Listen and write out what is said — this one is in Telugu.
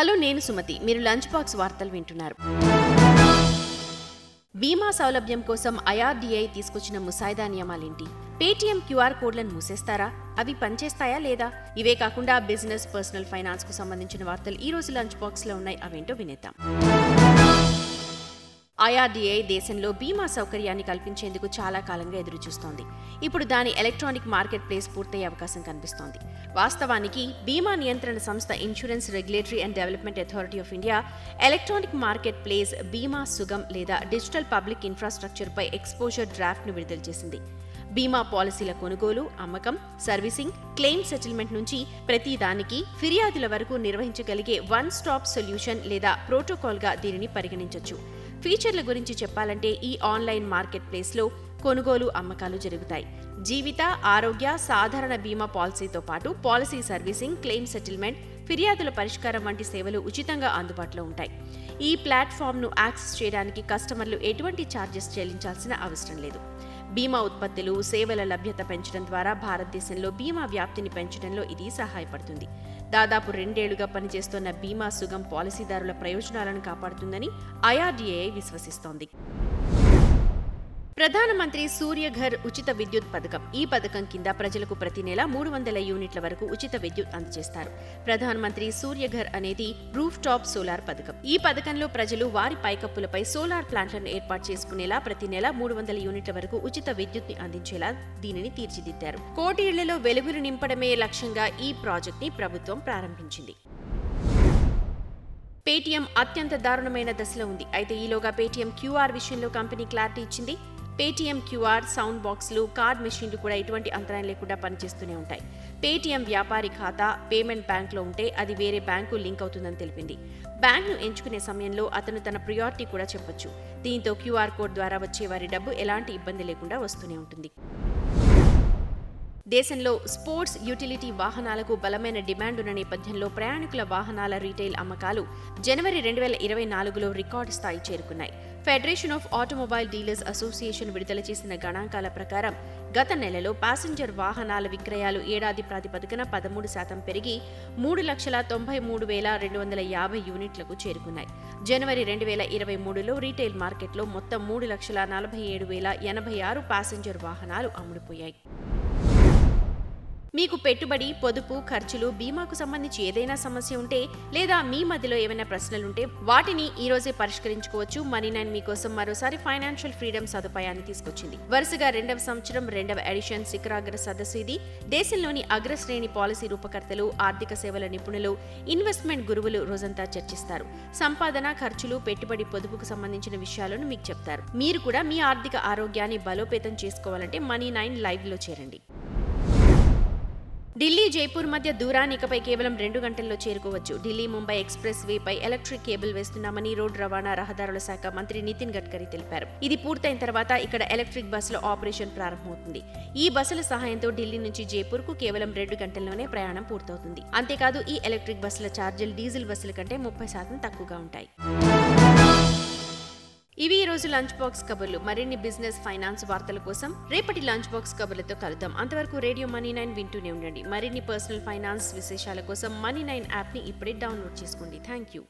హలో నేను సుమతి. మీరు లంచ్ బాక్స్ వార్తలు వింటున్నారు. బీమా సౌలభ్యం కోసం ఐఆర్డీఐ తీసుకొచ్చిన ముసాయిదా నియమాలేంటి? పేటీఎం క్యూఆర్ కోడ్లను మూసేస్తారా? అవి పనిచేస్తాయా లేదా? ఇవే కాకుండా బిజినెస్ పర్సనల్ ఫైనాన్స్కు సంబంధించిన వార్తలు ఈ రోజు లంచ్ బాక్స్లో ఉన్నాయి. అవేంటో వినేద్దాం. ఐఆర్డీఐ దేశంలో బీమా సౌకర్యాన్ని కల్పించేందుకు చాలా కాలంగా ఎదురుచూస్తోంది. ఇప్పుడు దాని ఎలక్ట్రానిక్ మార్కెట్ ప్లేస్ పూర్తయ్యే అవకాశం కనిపిస్తోంది. వాస్తవానికి బీమా నియంత్రణ సంస్థ insurance regulatory and development authority of India electronic market place Bima Sugam లేదా డిజిటల్ పబ్లిక్ ఇన్ఫ్రాస్ట్రక్చర్పై ఎక్స్పోజర్ డ్రాఫ్ట్ను విడుదల చేసింది. బీమా పాలసీల కొనుగోలు అమ్మకం సర్వీసింగ్ క్లెయిమ్ సెటిల్మెంట్ నుంచి ప్రతి దానికి ఫిర్యాదుల వరకు నిర్వహించగలిగే వన్ స్టాప్ సొల్యూషన్ లేదా ప్రోటోకాల్గా దీనిని పరిగణించవచ్చు ఫీచర్ల గురించి చెప్పాలంటే ఈ ఆన్లైన్ మార్కెట్ ప్లేస్లో కొనుగోలు అమ్మకాలు జరుగుతాయి. జీవిత ఆరోగ్య సాధారణ బీమా పాలసీతో పాటు పాలసీ సర్వీసింగ్ క్లెయిమ్ సెటిల్మెంట్ ఫిర్యాదుల పరిష్కారం వంటి సేవలు ఉచితంగా అందుబాటులో ఉంటాయి. ఈ ప్లాట్ఫామ్ను యాక్సెస్ చేయడానికి కస్టమర్లు ఎటువంటి ఛార్జెస్ చెల్లించాల్సిన అవసరం లేదు. బీమా ఉత్పత్తులు సేవల లభ్యత పెంచడం ద్వారా భారతదేశంలో బీమా వ్యాప్తిని పెంచడంలో ఇది సహాయపడుతుంది. దాదాపు రెండేళ్ళుగా పనిచేస్తున్న బీమా సుగం పాలసీదారుల ప్రయోజనాలను కాపాడుతుందని ఐఆర్డీఏ విశ్వసిస్తోంది. ప్రధానమంత్రి సూర్యఘర్ ఉచిత విద్యుత్ పథకం. ఈ పథకం కింద ప్రజలకు ప్రతి నెల మూడు వందల యూనిట్ల వరకు ఉచిత విద్యుత్ అందజేస్తారు. ప్రధానమంత్రి సూర్యఘర్ అనేది రూఫ్ టాప్ సోలార్ పథకం. ఈ పథకంలో ప్రజలు వారి పైకప్పులపై సోలార్ ప్లాంట్లను ఏర్పాటు చేసుకునేలా ప్రతి నెల మూడు వందల యూనిట్ల వరకు ఉచిత విద్యుత్ని అందించేలా దీనిని తీర్చిదిద్దారు. కోటి ఇళ్ళలో వెలుగులు నింపడమే లక్ష్యంగా ఈ ప్రాజెక్ట్ని ప్రభుత్వం ప్రారంభించింది. పేటీఎం అత్యంత దారుణమైన దశలో ఉంది. అయితే ఈలోగా పేటీఎం క్యూఆర్ విషయంలో కంపెనీ క్లారిటీ ఇచ్చింది. పేటీఎం క్యూఆర్ సౌండ్ బాక్స్లు కార్డ్ మెషిన్లు కూడా ఎటువంటి అంతరాయం లేకుండా పనిచేస్తూనే ఉంటాయి. పేటీఎం వ్యాపారి ఖాతా పేమెంట్ బ్యాంక్లో ఉంటే అది వేరే బ్యాంకు లింక్ అవుతుందని తెలిపింది. బ్యాంక్ను ఎంచుకునే సమయంలో అతను తన ప్రియారిటీ కూడా చెప్పొచ్చు. దీంతో క్యూఆర్ కోడ్ ద్వారా వచ్చే వారి డబ్బు ఎలాంటి ఇబ్బంది లేకుండా వస్తూనే ఉంటుంది. దేశంలో స్పోర్ట్స్ యూటిలిటీ వాహనాలకు బలమైన డిమాండ్ ఉన్న నేపథ్యంలో ప్రయాణికుల వాహనాల రీటైల్ అమ్మకాలు జనవరి రెండు వేల ఇరవై నాలుగులో రికార్డు స్థాయి చేరుకున్నాయి. Federation of automobile dealers association విడుదల చేసిన గణాంకాల ప్రకారం గత నెలలో ప్యాసింజర్ వాహనాల విక్రయాలు ఏడాది ప్రాతిపదికన పదమూడు శాతం పెరిగి మూడు లక్షల తొంభై మూడు వేల రెండు వందల యాభై యూనిట్లకు చేరుకున్నాయి. జనవరి రెండు వేల ఇరవై మూడులో రీటైల్ మార్కెట్లో మొత్తం మూడు లక్షల నలభై ఏడు వేల ఎనభై ఆరు ప్యాసింజర్ వాహనాలు అమ్ముడుపోయాయి. మీకు పెట్టుబడి పొదుపు ఖర్చులు బీమాకు సంబంధించి ఏదైనా సమస్య ఉంటే లేదా మీ మధ్యలో ఏమైనా ప్రశ్నలుంటే వాటిని ఈ రోజే పరిష్కరించుకోవచ్చు. మనీ నైన్ మీకోసం మరోసారి ఫైనాన్షియల్ ఫ్రీడమ్ సదుపాయాన్ని తీసుకొచ్చింది. వరుసగా రెండవ సంవత్సరం రెండవ ఎడిషన్ శిఖరాగ్ర సదస్సు ఇది. దేశంలోని అగ్రశ్రేణి పాలసీ రూపకర్తలు ఆర్థిక సేవల నిపుణులు ఇన్వెస్ట్మెంట్ గురువులు రోజంతా చర్చిస్తారు. సంపాదన ఖర్చులు పెట్టుబడి పొదుపుకు సంబంధించిన విషయాలను మీకు చెప్తారు. మీరు కూడా మీ ఆర్థిక ఆరోగ్యాన్ని బలోపేతం చేసుకోవాలంటే మనీ నైన్ లైవ్లో చేరండి. ఢిల్లీ జైపూర్ మధ్య దూరాన్ని ఇకపై కేవలం రెండు గంటల్లో చేరుకోవచ్చు. ఢిల్లీ ముంబై ఎక్స్ప్రెస్ వేపై ఎలక్ట్రిక్ కేబుల్ వేస్తున్నామని రోడ్డు రవాణా రహదారుల శాఖ మంత్రి నితిన్ గడ్కరీ తెలిపారు. ఇది పూర్తయిన తర్వాత ఇక్కడ ఎలక్ట్రిక్ బస్సుల ఆపరేషన్ ప్రారంభమవుతుంది. ఈ బస్సుల సహాయంతో ఢిల్లీ నుంచి జైపూర్కు కేవలం రెండు గంటల్లోనే ప్రయాణం పూర్తవుతుంది. అంతేకాదు ఈ ఎలక్ట్రిక్ బస్సుల ఛార్జీలు డీజిల్ బస్సుల కంటే ముప్పై శాతం తక్కువగా ఉంటాయి. ఇవి ఈ రోజు లంచ్ బాక్స్ కబుర్లు. మరిన్ని బిజినెస్ ఫైనాన్స్ వార్తల కోసం రేపటి లంచ్ బాక్స్ కబుర్లతో కలుద్దాం. అంతవరకు రేడియో మనీ నైన్ వింటూనే ఉండండి. మరిన్ని పర్సనల్ ఫైనాన్స్ విశేషాల కోసం మనీ నైన్ యాప్ని ఇప్పుడే డౌన్లోడ్ చేసుకోండి. Thank you.